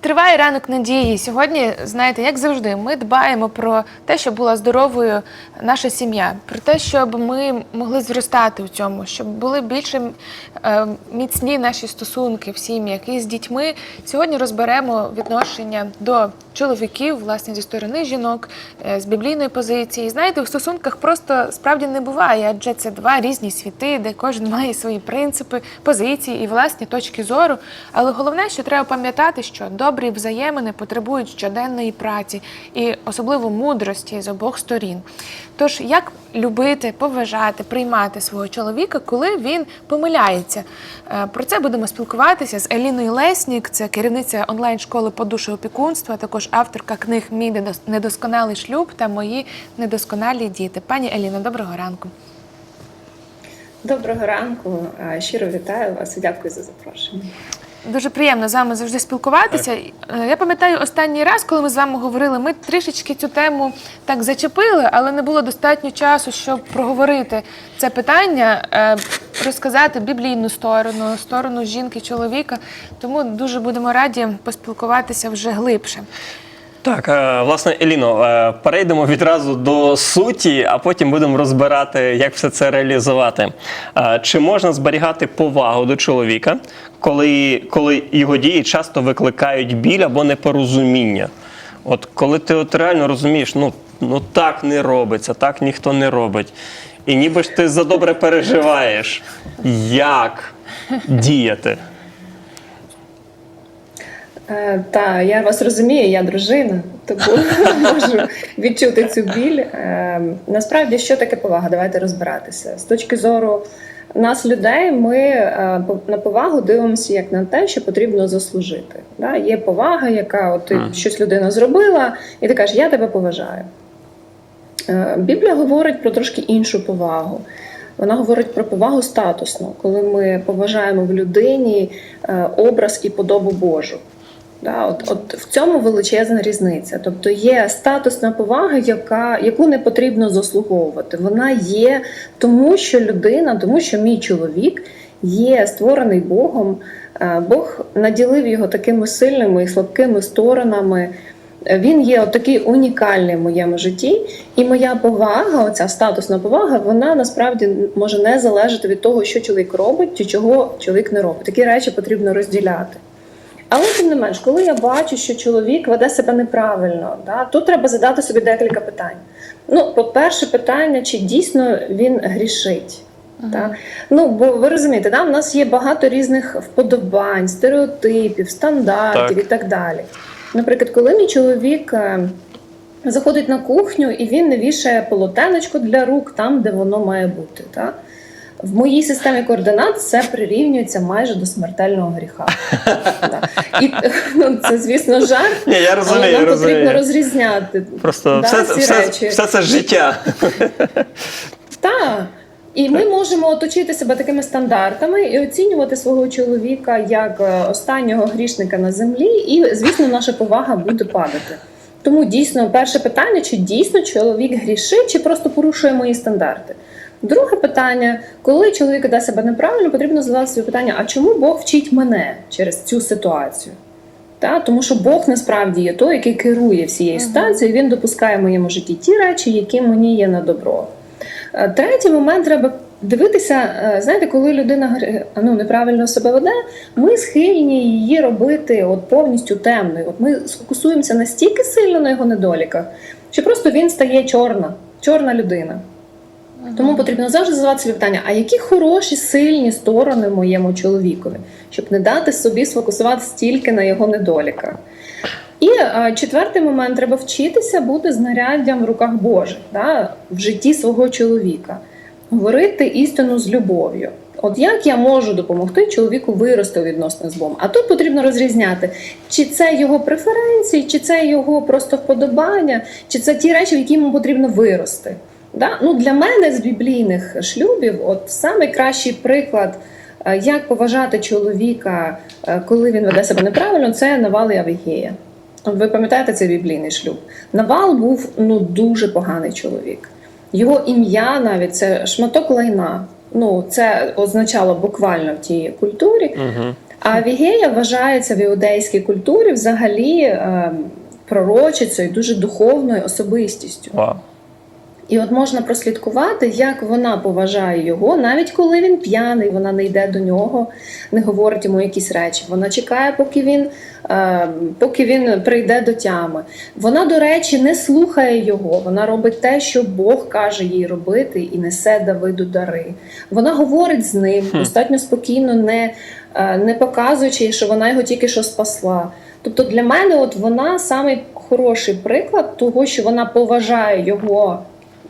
Триває ранок надії. Сьогодні, знаєте, як завжди, ми дбаємо про те, щоб була здоровою наша сім'я, про те, щоб ми могли зростати у цьому, щоб були більше е, міцні наші стосунки в сім'ях і з дітьми. Сьогодні розберемо відношення до чоловіків, власне, зі сторони жінок, е, з біблійної позиції. Знаєте, у стосунках просто справді не буває, адже це два різні світи, де кожен має свої принципи, позиції і власні точки зору. Але головне, що треба пам'ятати, що добрі взаємини потребують щоденної праці і особливо мудрості з обох сторін. Тож, як любити, поважати, приймати свого чоловіка, коли він помиляється? Е, Про це будемо спілкуватися з Еліною Леснік, це керівниця онлайн-школи по опікунства, також авторка книг Мій недос- недосконалий шлюб та мої недосконалі діти. Пані Еліно, доброго ранку. Доброго ранку, Е, щиро вітаю вас і дякую за запрошення. Дуже приємно з вами завжди спілкуватися. Е, Я пам'ятаю останній раз, коли ми з вами говорили, ми трішечки цю тему так зачепили, але не було достатньо часу, щоб проговорити це питання, е, розказати біблійну сторону, сторону жінки, чоловіка. Тому дуже будемо раді поспілкуватися вже глибше. Так, е, власне, Еліно, е, перейдемо відразу до суті, а потім будемо розбирати, як все це реалізувати. Е, Чи можна зберігати повагу до чоловіка, коли, коли його дії часто викликають біль або непорозуміння? От коли ти от реально розумієш, ну, ну так не робиться, так ніхто не робить. І ніби ж ти задобре переживаєш, як діяти. Е, Та я вас розумію, я дружина, тому можу відчути цю біль. Е, Насправді, що таке повага? Давайте розбиратися. З точки зору нас, людей, ми е, на повагу дивимося як на те, що потрібно заслужити. Да? Є повага, яка от ти щось людина зробила, і ти кажеш, я тебе поважаю. Біблія говорить про трошки іншу повагу. Вона говорить про повагу статусну, коли ми поважаємо в людині образ і подобу Божу. Да, от, от в цьому величезна різниця. Тобто є статусна повага, яка, яку не потрібно заслуговувати. Вона є тому, що людина, тому що мій чоловік є створений Богом. Е, Бог наділив його такими сильними і слабкими сторонами. Він є такий унікальний в моєму житті, і моя повага, оця статусна повага, вона насправді може не залежати від того, що чоловік робить чи чого чоловік не робить. Такі речі потрібно розділяти. Але тим не менш, коли я бачу, що чоловік веде себе неправильно, да, тут треба задати собі декілька питань. Ну, по-перше, питання, чи дійсно він грішить. Та? Ну, бо ви розумієте, да, в нас є багато різних вподобань, стереотипів, стандартів Так. і так далі. Наприклад, коли мій чоловік е, заходить на кухню і він не вішає полотенечко для рук там, де воно має бути. Та? В моїй системі координат це прирівнюється майже до смертельного гріха. Да. І ну, це, звісно, жарт. Ні, я розумію, але нам потрібно розрізняти Просто да, все, ці все, речі. все це життя. Так. І ми можемо оточити себе такими стандартами і оцінювати свого чоловіка як е, останнього грішника на землі, і звісно, наша повага буде падати. Тому дійсно перше питання: чи дійсно чоловік грішить, чи просто порушує мої стандарти? Друге питання: коли чоловік веде себе неправильно, потрібно задати собі питання: а чому Бог вчить мене через цю ситуацію? Та? Тому що Бог насправді є той, який керує всією ситуацією, він допускає в моєму житті ті речі, які мені є на добро. Е, Третій момент треба дивитися, е, знаєте, коли людина ну, неправильно себе веде, ми схильні її робити от повністю темною. От ми сфокусуємося настільки сильно на його недоліках, що просто він стає чорна, чорна людина. Тому потрібно завжди задавати собі питання: а які хороші, сильні сторони моєму чоловікові, щоб не дати собі сфокусуватися тільки на його недоліках. І е, четвертий момент треба вчитися бути знаряддям в руках Божих да, в житті свого чоловіка, говорити істину з любов'ю. От як я можу допомогти чоловіку вирости у відносинах з Богом? А тут потрібно розрізняти, чи це його преференції, чи це його просто вподобання, чи це ті речі, в які йому потрібно вирости. Да? Ну, для мене з біблійних шлюбів, от найкращий приклад, е, як поважати чоловіка, е, коли він веде себе неправильно, це Навал і Авігея. Ви пам'ятаєте цей біблійний шлюб? Навал був ну дуже поганий чоловік. Його ім'я навіть це шматок лайна. Ну це означало буквально в тій культурі. Угу. А Авігея вважається в іудейській культурі взагалі е, пророчицею, дуже духовною особистістю. Вау. І от можна прослідкувати, як вона поважає його, навіть коли він п'яний, вона не йде до нього, не говорить йому якісь речі. Вона чекає, поки він, е, поки він прийде до тями. Вона, до речі, не слухає його. Вона робить те, що Бог каже їй робити, і несе Давиду дари. Вона говорить з ним достатньо спокійно, не, е, не показуючи, що вона його тільки що спасла. Тобто для мене, от вона самий хороший приклад того, що вона поважає його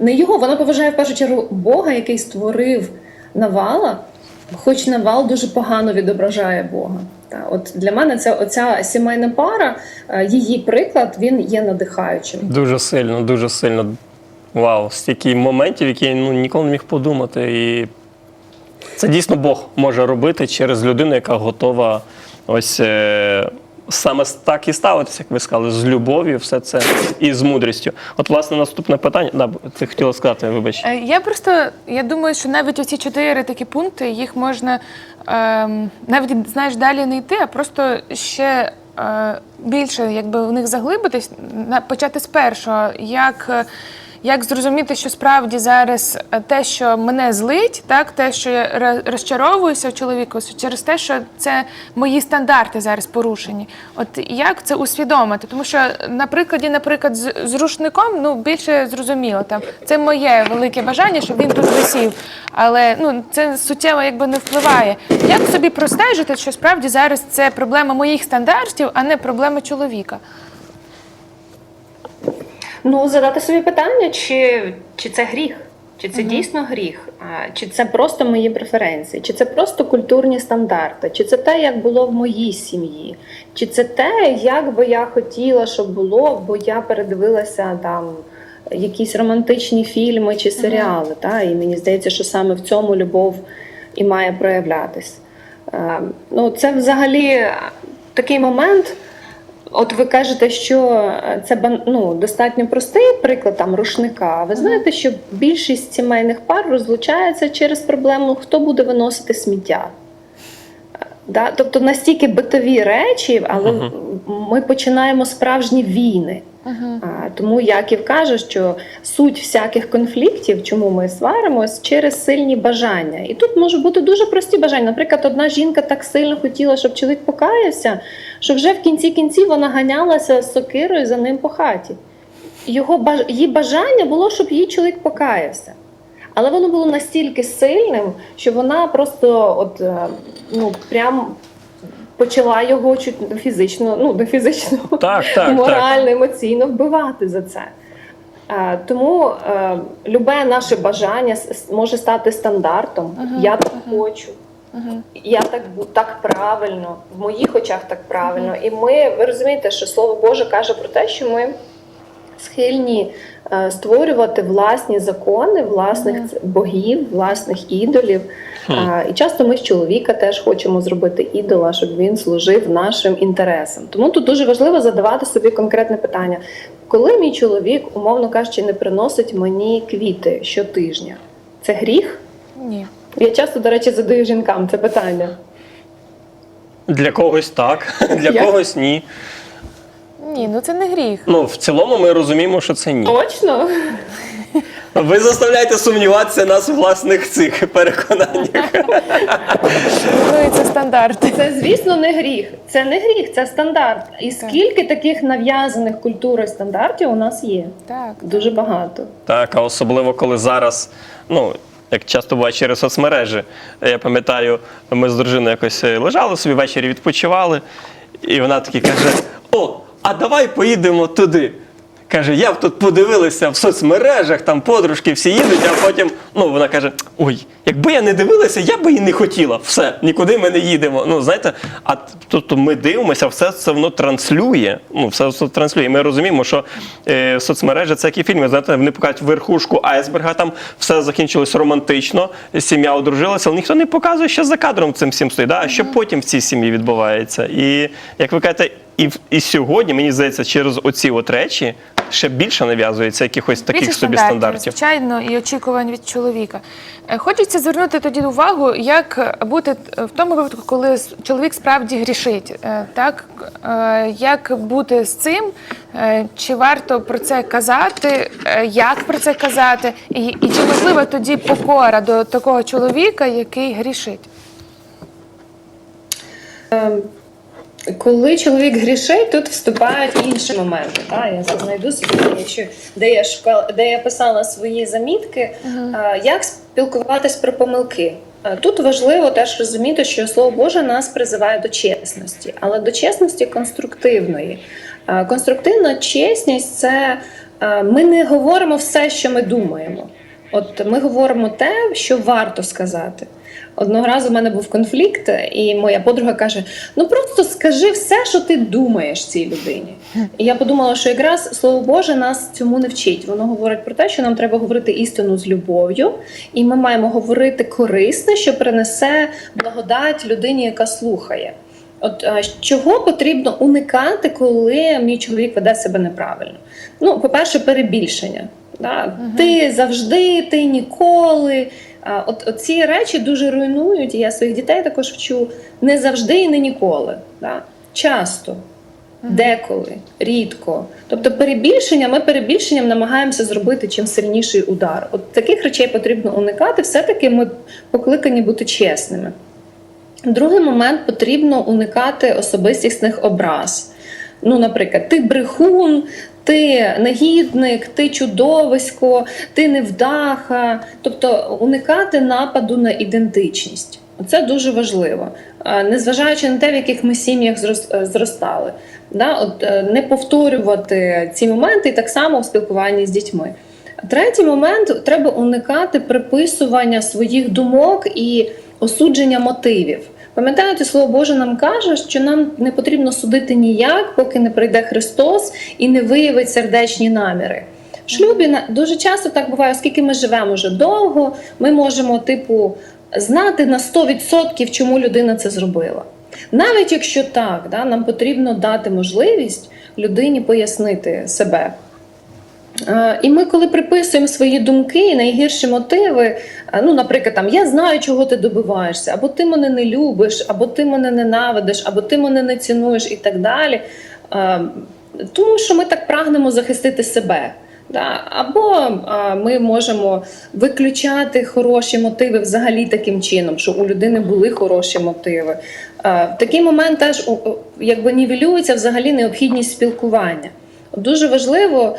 не його, вона поважає в першу чергу Бога, який створив Навала, хоч Навал дуже погано відображає Бога. Та, от для мене це оця сімейна пара, е, її приклад він є надихаючим. Дуже сильно, дуже сильно. Вау, стільки моментів, які я ну, ніколи не міг подумати. І це дійсно Бог може робити через людину, яка готова ось е, саме так і ставитися, як ви сказали, з любов'ю, все це і з мудрістю. От, власне, наступне питання. Да, ти хотіла сказати, вибач. Е, Я просто я думаю, що навіть оці чотири такі пункти їх можна ем, навіть знаєш далі не йти, а просто ще е, більше якби в них заглибитись, почати з першого. Як, е, як зрозуміти, що справді зараз е, те, що мене злить, так те, що я розчаровуюся в чоловіку, через те, що це мої стандарти зараз порушені. От як це усвідомити? Тому що на прикладі, наприклад, з, рушником, ну більше зрозуміло, там це моє велике бажання, щоб він тут висів. Але ну це суттєво якби не впливає. Як собі простежити, що справді зараз це проблема моїх стандартів, а не проблема чоловіка? Ну, задати собі питання, чи, чи це гріх, чи це дійсно гріх, чи це просто мої преференції, чи це просто культурні стандарти, чи це те, як було в моїй сім'ї, чи це те, як би я хотіла, щоб було, бо я передивилася там. Якісь романтичні фільми чи серіали, та і мені здається, що саме в цьому любов і має проявлятись. Е, ну, це взагалі такий момент. От ви кажете, що е, це ну, достатньо простий приклад там рушника. Ви знаєте, що більшість сімейних пар розлучається через проблему, хто буде виносити сміття. Да? Тобто настільки битові речі, але Мгм. ми починаємо справжні війни. А, Тому Яків каже, що суть всяких конфліктів, чому ми сваримось, через сильні бажання. І тут може бути дуже прості бажання. Наприклад, одна жінка так сильно хотіла, щоб чоловік покаявся, що вже в кінці кінців вона ганялася з сокирою за ним по хаті. Його баж- її бажання було, щоб її чоловік покаявся. Але воно було настільки сильним, що вона просто от, е, ну, прям почала його чуть не фізично, ну не фізично, Так, так, так. морально, емоційно вбивати за це. Е, Тому е, любе наше бажання може стати стандартом. Я так хочу. Я так так правильно, в моїх очах так правильно. І ми, ви розумієте, що Слово Боже каже про те, що ми схильні е, створювати власні закони, власних богів, власних ідолів. І часто ми з чоловіка теж хочемо зробити ідола, щоб він служив нашим інтересам. Тому тут дуже важливо задавати собі конкретне питання: коли мій чоловік, умовно кажучи, не приносить мені квіти щотижня, це гріх? Ні. Я часто, до речі, задаю жінкам це питання. Для когось так, для Як? когось ні. Ні, ну це не гріх. Ну, в цілому ми розуміємо, що це ні. Точно? Ви заставляєте сумніватися нас у власних цих переконаннях. Ну і це стандарти. Це, звісно, не гріх. Це не гріх, це стандарт. І скільки таких нав'язаних культурою стандартів у нас є? Так. Дуже багато. Так, а особливо коли зараз, ну. Як часто буває через соцмережі. Я пам'ятаю, ми з дружиною якось е, лежали собі ввечері, відпочивали, і вона таки каже: О, а давай поїдемо туди. Каже, я б тут подивилася в соцмережах, там подружки всі їдуть, а потім ну, вона каже: Ой, якби я не дивилася, я би і не хотіла. Все, нікуди ми не їдемо. Ну, знаєте, а тобто ми дивимося, все це воно транслює. Ну, все це транслює. Ми розуміємо, що е, соцмережі це які фільми. Знаєте, вони покажуть верхушку айсберга, там все закінчилось романтично, сім'я одружилася, але ніхто не показує, що за кадром цим всім стоїть, да? а що потім в цій сім'ї відбувається. І як ви кажете, І, і сьогодні, мені здається, через оці от речі ще більше нав'язується якихось таких Більше собі стандартів. Звичайно, і очікувань від чоловіка. Е, Хочеться звернути тоді увагу, як бути в тому випадку, коли чоловік справді грішить. Е, Так? Е, Як бути з цим? Е, Чи варто про це казати? Е, Як про це казати? І, і чи можлива тоді покора до такого чоловіка, який грішить? Коли чоловік грішить, тут вступають інші моменти. Та? Я знайду собі, де я шукала, де я писала свої замітки, а, як спілкуватись про помилки. Тут важливо теж розуміти, що слово Боже нас призиває до чесності, але до чесності конструктивної. Конструктивна чесність це ми не говоримо все, що ми думаємо. От ми говоримо те, що варто сказати. Одного разу в мене був конфлікт, і моя подруга каже: Ну просто скажи все, що ти думаєш цій людині. І я подумала, що якраз слово Боже нас цьому не вчить. Воно говорить про те, що нам треба говорити істину з любов'ю, і ми маємо говорити корисне, що принесе благодать людині, яка слухає. От чого потрібно уникати, коли мій чоловік веде себе неправильно? Ну, по-перше, перебільшення. Да? Ти завжди, ти ніколи. От ці речі дуже руйнують, і я своїх дітей також вчу не завжди і не ніколи. Да? Часто, деколи, рідко. Тобто перебільшення, ми перебільшенням намагаємося зробити чим сильніший удар. От таких речей потрібно уникати. Все-таки ми покликані бути чесними. Другий момент потрібно уникати особистісних образ. Ну, наприклад, ти брехун, ти негідник, ти чудовисько, ти невдаха. Тобто уникати нападу на ідентичність. Це дуже важливо, незважаючи на те, в яких ми сім'ях е, зростали. Да? От, е, не повторювати ці моменти і так само в спілкуванні з дітьми. Третій момент треба уникати приписування своїх думок і осудження мотивів. Пам'ятаєте, слово Боже нам каже, що нам не потрібно судити ніяк, поки не прийде Христос і не виявить сердечні наміри. В шлюбі дуже часто так буває, оскільки ми живемо вже довго, ми можемо, типу, знати на 100% чому людина це зробила. Навіть якщо так, да, нам потрібно дати можливість людині пояснити себе. Е, І ми, коли приписуємо свої думки, найгірші мотиви, ну, наприклад, там я знаю, чого ти добиваєшся, або ти мене не любиш, або ти мене ненавидиш, або ти мене не цінуєш і так далі. Тому що ми так прагнемо захистити себе. Да? Або е, ми можемо виключати хороші мотиви взагалі таким чином, що у людини були хороші мотиви. Е, В такий момент теж якби нівелюється взагалі необхідність спілкування. Дуже важливо,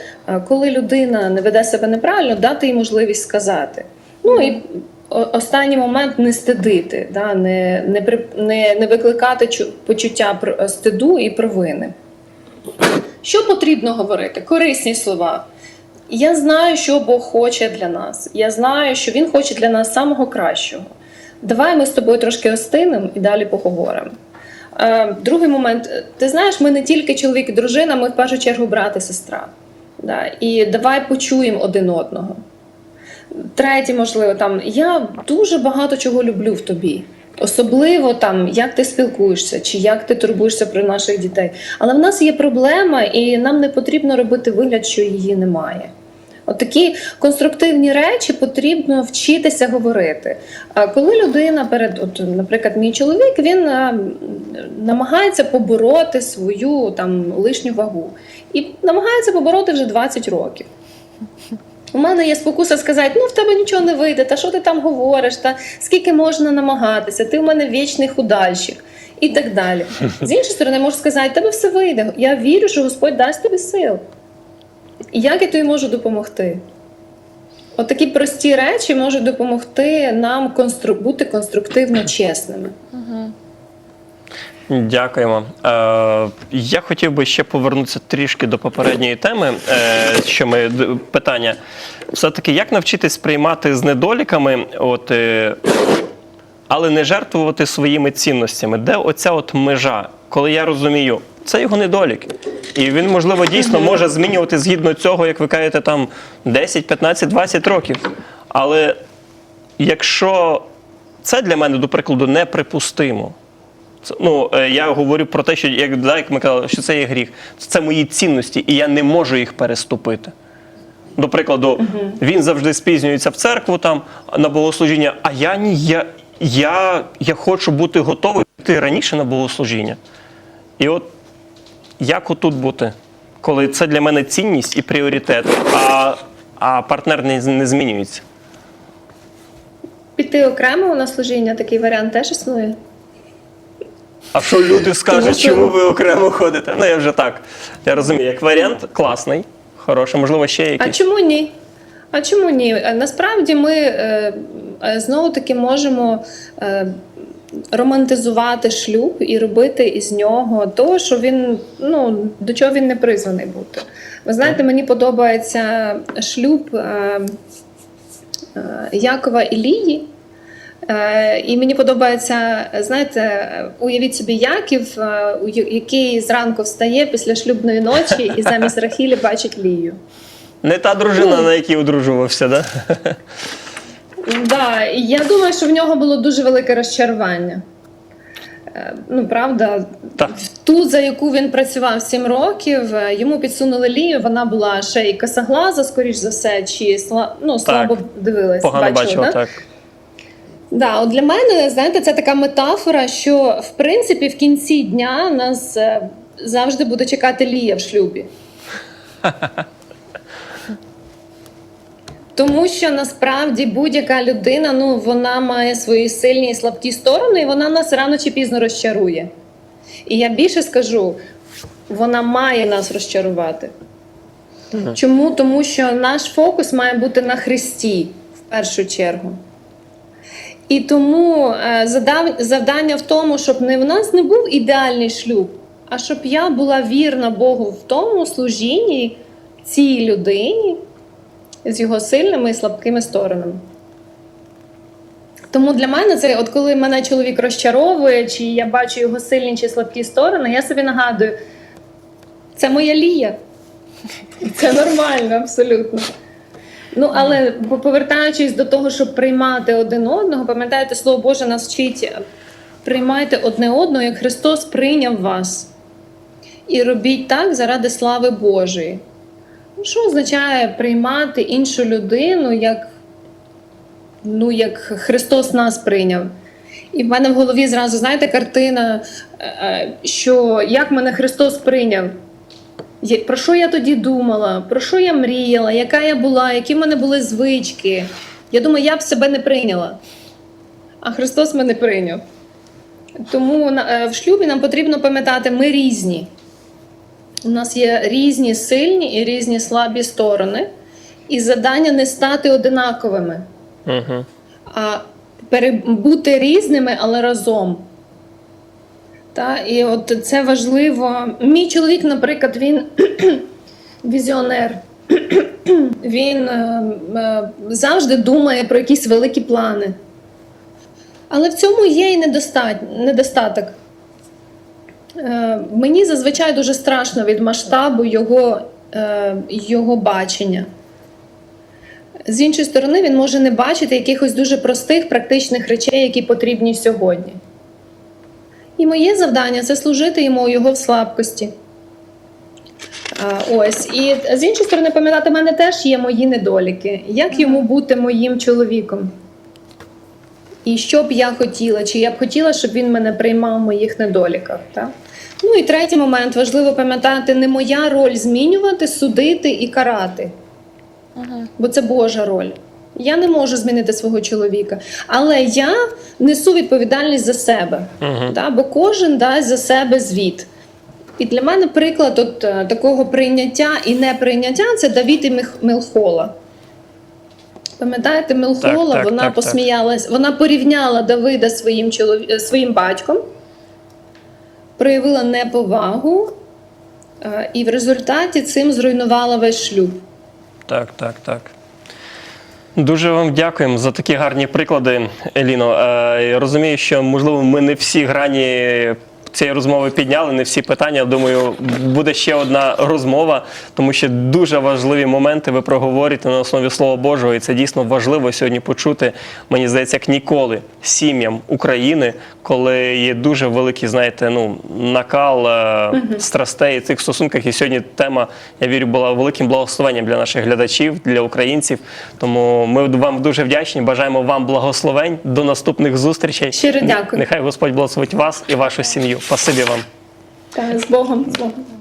коли людина не веде себе неправильно, дати їй можливість сказати. Ну і останній момент не стидити, да, не, не, не, не викликати почуття стиду і провини. Що потрібно говорити? Корисні слова. Я знаю, що Бог хоче для нас. Я знаю, що Він хоче для нас самого кращого. Давай ми з тобою трошки остинемо і далі поговоримо. Е, Другий момент, ти знаєш, ми не тільки чоловік і дружина, ми в першу чергу брат і сестра. Да? І давай почуємо один одного. Третє, можливо, там я дуже багато чого люблю в тобі. Особливо там, як ти спілкуєшся, чи як ти турбуєшся про наших дітей. Але в нас є проблема, і нам не потрібно робити вигляд, що її немає. От такі конструктивні речі потрібно вчитися говорити. А коли людина перед, от, наприклад, мій чоловік, він а, намагається побороти свою там лишню вагу і намагається побороти вже 20 років. У мене є спокуса сказати, ну в тебе нічого не вийде, та що ти там говориш, та скільки можна намагатися, ти в мене вічний худальщик і так далі. З іншої сторони, можу сказати, тебе все вийде. Я вірю, що Господь дасть тобі сил. Як я тобі можу допомогти? От такі прості речі можуть допомогти нам констру... бути конструктивно чесними. Дякуємо. Е, я хотів би ще повернутися трішки до попередньої теми. Е, що ми питання. Все-таки як навчитись приймати з недоліками, от, е, але не жертвувати своїми цінностями? Де оця от межа, коли я розумію, це його недолік. І він, можливо, дійсно може змінювати згідно цього, як ви кажете, там 10, 15, 20 років. Але якщо це для мене, до прикладу, неприпустимо, Ну, е, я говорю про те, що як, да, як ми казали, що це є гріх. Це мої цінності, і я не можу їх переступити. До прикладу, він завжди спізнюється в церкву там на богослужіння, а я ні, я, я, я хочу бути готовий йти раніше на богослужіння. І от як отут бути, коли це для мене цінність і пріоритет, а, а партнер не, не змінюється. Піти окремо на служіння, такий варіант теж існує. А що люди скажуть, чому ви окремо ходите? Ну я вже так. Я розумію, як варіант класний, хороший, можливо, ще А чому ні? А чому ні? Е, Насправді ми е, е, знову таки можемо е, романтизувати шлюб і робити із нього то, що він ну до чого він не призваний бути. Ви знаєте, мені подобається шлюб е, е, Якова і Лії. Е, І мені подобається, знаєте, уявіть собі Яків, е, який зранку встає після шлюбної ночі і замість Рахілі бачить Лію. Не та дружина, на якій одружувався, да? Да, я думаю, що в нього було дуже велике розчарування. Е, Ну, правда, Так. ту, за яку він працював 7 років, йому підсунули лію, вона була ще й косоглаза, скоріш за все, чи сла- ну, слабо дивилась. Погано бачила, так. Да, от для мене, знаєте, це така метафора, що в принципі в кінці дня нас е, завжди буде чекати Лія в шлюбі. Тому що насправді будь-яка людина ну, вона має свої сильні і слабкі сторони, і вона нас рано чи пізно розчарує. І я більше скажу, вона має нас розчарувати. Чому? Тому що наш фокус має бути на Христі в першу чергу. І тому е, завдання в тому, щоб не в нас не був ідеальний шлюб, а щоб я була вірна Богу в тому служінні цій людині з його сильними і слабкими сторонами. Тому для мене це, от коли мене чоловік розчаровує, чи я бачу його сильні чи слабкі сторони, я собі нагадую, це моя лія. Це нормально, абсолютно. Ну, але повертаючись до того, щоб приймати один одного, пам'ятаєте, слово Боже нас вчить приймайте одне одного, як Христос прийняв вас. І робіть так заради слави Божої. Ну, Що означає приймати іншу людину, як, ну, як Христос нас прийняв? І в мене в голові зразу, знаєте, картина, е, е, що як мене Христос прийняв. Про що я тоді думала, про що я мріяла, яка я була, які в мене були звички. Я думаю, я б себе не прийняла. А Христос мене прийняв. Тому е, в шлюбі нам потрібно пам'ятати, ми різні. У нас є різні сильні і різні слабі сторони. І завдання не стати одинаковими, Угу. а бути різними, але разом. Та, і от це важливо. Мій чоловік, наприклад, він візіонер. Він е, е, завжди думає про якісь великі плани. Але в цьому є і недостаток. Е, мені зазвичай дуже страшно від масштабу його, його бачення. З іншої сторони, він може не бачити якихось дуже простих практичних речей, які потрібні сьогодні. І моє завдання це служити йому у його слабкості. А, ось. І з іншої сторони, пам'ятати, в мене теж є мої недоліки. Як йому бути моїм чоловіком? І що б я хотіла? Чи я б хотіла, щоб він мене приймав в моїх недоліках? Так? Ну і третій момент важливо пам'ятати, не моя роль змінювати, судити і карати бо це Божа роль. Я не можу змінити свого чоловіка, але я несу відповідальність за себе, Мгм. да, бо кожен дасть за себе звіт. І для мене приклад от, е, такого прийняття і неприйняття це Давід і Мелхола. Пам'ятаєте, Мелхола, Так, так, вона так, так. вона порівняла Давида своїм, чолові... е, своїм батьком, проявила неповагу, е, і в результаті цим зруйнувала весь шлюб. Так, так, так. Дуже вам дякуємо за такі гарні приклади, Еліно. Е, розумію, що можливо ми не всі грані цієї розмови підняли, не всі питання. Думаю, буде ще одна розмова, тому що дуже важливі моменти ви проговорите на основі Слова Божого, і це дійсно важливо сьогодні почути. Мені здається, як ніколи сім'ям України, коли є дуже великий, знаєте, ну накал е, страстей цих стосунках. І сьогодні тема, я вірю, була великим благословенням для наших глядачів, для українців. Тому ми вам дуже вдячні. Бажаємо вам благословень. До наступних зустрічей. Щиро дякую. Нехай Господь благословить вас і вашу сім'ю. Спасибі вам. Та, з Богом, з Богом.